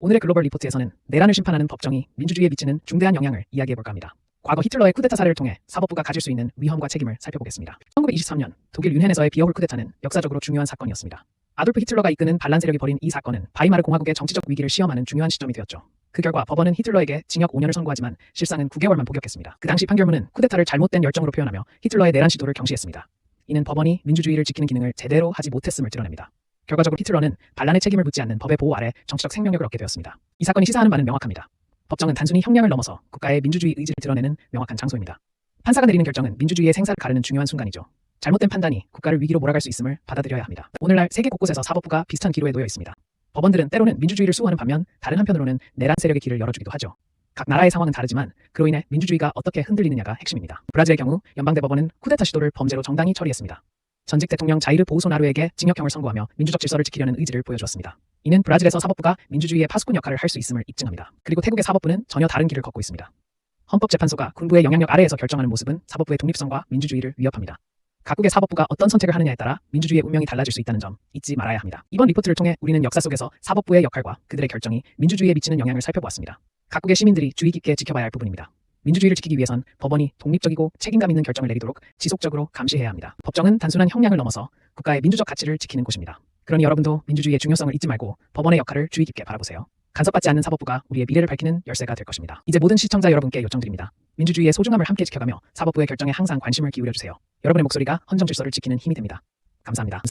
오늘의 글로벌 리포트에서는 내란을 심판하는 법정이 민주주의에 미치는 중대한 영향을 이야기해볼까 합니다. 과거 히틀러의 쿠데타 사례를 통해 사법부가 가질 수 있는 위험과 책임을 살펴보겠습니다. 1923년 독일 뮌헨에서의 비어홀 쿠데타는 역사적으로 중요한 사건이었습니다. 아돌프 히틀러가 이끄는 반란 세력이 벌인 이 사건은 바이마르 공화국의 정치적 위기를 시험하는 중요한 시점이 되었죠. 그 결과 법원은 히틀러에게 징역 5년을 선고하지만 실상은 9개월만 복역했습니다. 그 당시 판결문은 쿠데타를 잘못된 열정으로 표현하며 히틀러의 내란 시도를 경시했습니다. 이는 법원이 민주주의를 지키는 기능을 제대로 하지 못했음을 드러냅니다. 결과적으로 히틀러는 반란의 책임을 묻지 않는 법의 보호 아래 정치적 생명력을 얻게 되었습니다. 이 사건이 시사하는 바는 명확합니다. 법정은 단순히 형량을 넘어서 국가의 민주주의 의지를 드러내는 명확한 장소입니다. 판사가 내리는 결정은 민주주의의 생사를 가르는 중요한 순간이죠. 잘못된 판단이 국가를 위기로 몰아갈 수 있음을 받아들여야 합니다. 오늘날 세계 곳곳에서 사법부가 비슷한 기로에 놓여 있습니다. 법원들은 때로는 민주주의를 수호하는 반면 다른 한편으로는 내란 세력의 길을 열어주기도 하죠. 각 나라의 상황은 다르지만 그로 인해 민주주의가 어떻게 흔들리느냐가 핵심입니다. 브라질의 경우 연방대법원은 쿠데타 시도를 범죄로 정당히 처리했습니다. 전직 대통령 자이르 보우소나루에게 징역형을 선고하며 민주적 질서를 지키려는 의지를 보여주었습니다. 이는 브라질에서 사법부가 민주주의의 파수꾼 역할을 할 수 있음을 입증합니다. 그리고 태국의 사법부는 전혀 다른 길을 걷고 있습니다. 헌법재판소가 군부의 영향력 아래에서 결정하는 모습은 사법부의 독립성과 민주주의를 위협합니다. 각국의 사법부가 어떤 선택을 하느냐에 따라 민주주의의 운명이 달라질 수 있다는 점 잊지 말아야 합니다. 이번 리포트를 통해 우리는 역사 속에서 사법부의 역할과 그들의 결정이 민주주의에 미치는 영향을 살펴보았습니다. 각국의 시민들이 주의 깊게 지켜봐야 할 부분입니다. 민주주의를 지키기 위해선 법원이 독립적이고 책임감 있는 결정을 내리도록 지속적으로 감시해야 합니다. 법정은 단순한 형량을 넘어서 국가의 민주적 가치를 지키는 곳입니다. 그러니 여러분도 민주주의의 중요성을 잊지 말고 법원의 역할을 주의 깊게 바라보세요. 간섭받지 않는 사법부가 우리의 미래를 밝히는 열쇠가 될 것입니다. 이제 모든 시청자 여러분께 요청드립니다. 민주주의의 소중함을 함께 지켜가며 사법부의 결정에 항상 관심을 기울여 주세요. 여러분의 목소리가 헌정 질서를 지키는 힘이 됩니다. 감사합니다.